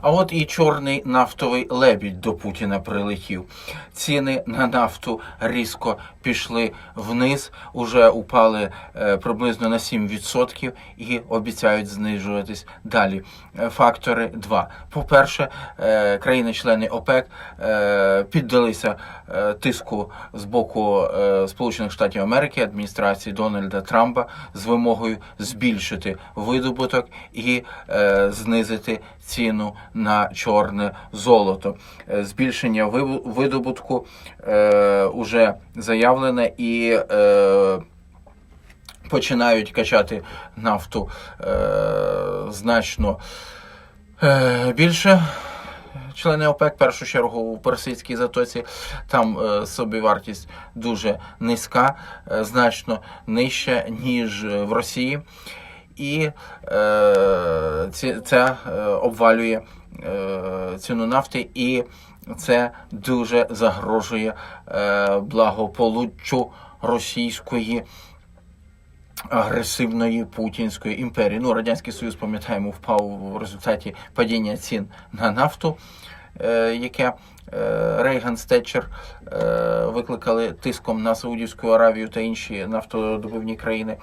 А от і чорний нафтовий лебідь до Путіна прилетів. Ціни на нафту різко пішли вниз, уже упали е, приблизно на 7% і обіцяють знижуватись далі. Е, Фактори два. По-перше, е, країни-члени ОПЕК піддалися тиску з боку Сполучених Штатів Америки, адміністрації Дональда Трампа з вимогою збільшити видобуток і знизити ціну на чорне золото. Е, Збільшення видобутку е, уже заявлене і е, починають качати нафту е, значно е, більше. Члени ОПЕК, в першу чергу у Персидській затоці, там е, собівартість дуже низька, е, значно нижча, ніж в Росії. І е, це е, обвалює е, ціну нафти, і це дуже загрожує е, благополуччю російської агресивної путінської імперії. Ну, Радянський Союз, пам'ятаємо, впав в результаті падіння цін на нафту, е, яке Рейган Стетчер е, викликали тиском на Саудівську Аравію та інші нафтодобувні країни.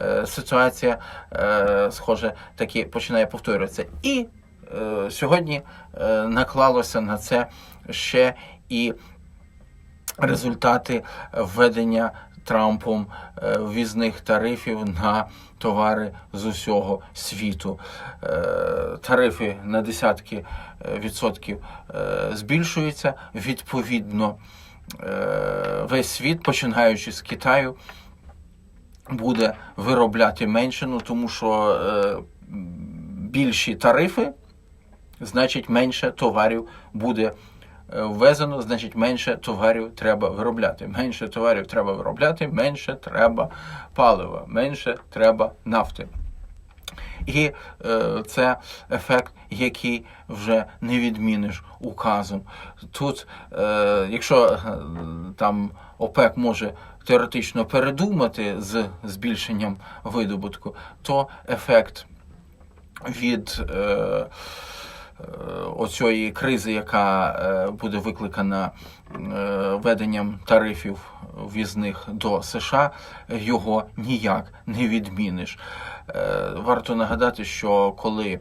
Е, ситуація, е, схоже, таки починає повторюватися. І е, сьогодні е, наклалося на це ще і результати введення Трампом е, ввізних тарифів на товари з усього світу. Е, Тарифи на десятки е, відсотків збільшуються. Відповідно, весь світ, починаючи з Китаю, буде виробляти менше, ну тому що більші тарифи, значить менше товарів буде ввезено, значить менше товарів треба виробляти. Менше товарів треба виробляти, менше треба палива, менше треба нафти. І е, це ефект, який вже не відміниш указом. Тут, е, якщо е, там ОПЕК може теоретично передумати з збільшенням видобутку, то ефект від е, е, оцієї кризи, яка е, буде викликана е, введенням тарифів в'їзних до США, його ніяк не відміниш. Е, Варто нагадати, що коли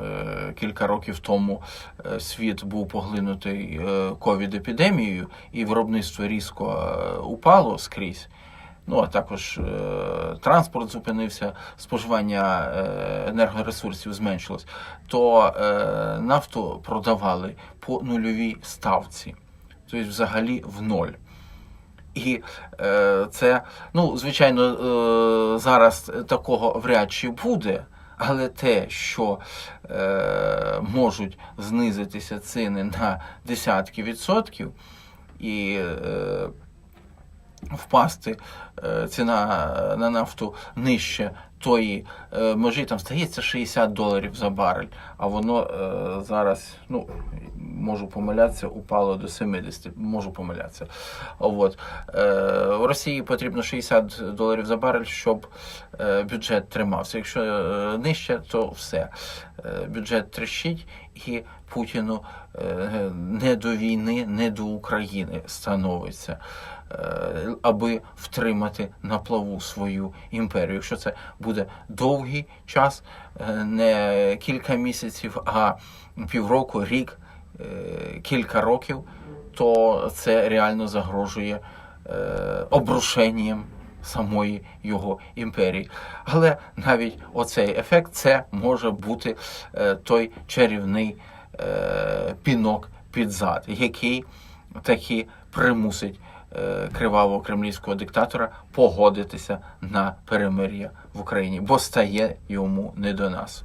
е, кілька років тому е, світ був поглинутий е, ковід-епідемією, і виробництво різко е, упало скрізь. Ну, а також е, транспорт зупинився, споживання е, енергоресурсів зменшилось, то е, нафту продавали по нульовій ставці, тобто взагалі в ноль. І це, ну, звичайно, зараз такого вряд чи буде, але те, що можуть знизитися ціни на десятки відсотків і впасти е, ціна на нафту нижче тої е, межі, там стається 60 доларів за барель, а воно е, зараз, ну, можу помилятися, упало до 70, можу помилятися. От. Е, Росії потрібно 60 доларів за барель, щоб е, бюджет тримався. Якщо е, нижче, то все. Е, бюджет трещить і Путіну е, не до війни, не до України становиться, е, аби втримати на плаву свою імперію. Якщо це буде довгий час, е, не кілька місяців, а півроку, рік, е, кілька років, то це реально загрожує е, обрушенням самої його імперії. Але навіть оцей ефект це може бути той чарівний пінок під зад, який таки примусить кривавого кремлівського диктатора погодитися на перемир'я в Україні, бо стає йому не до нас.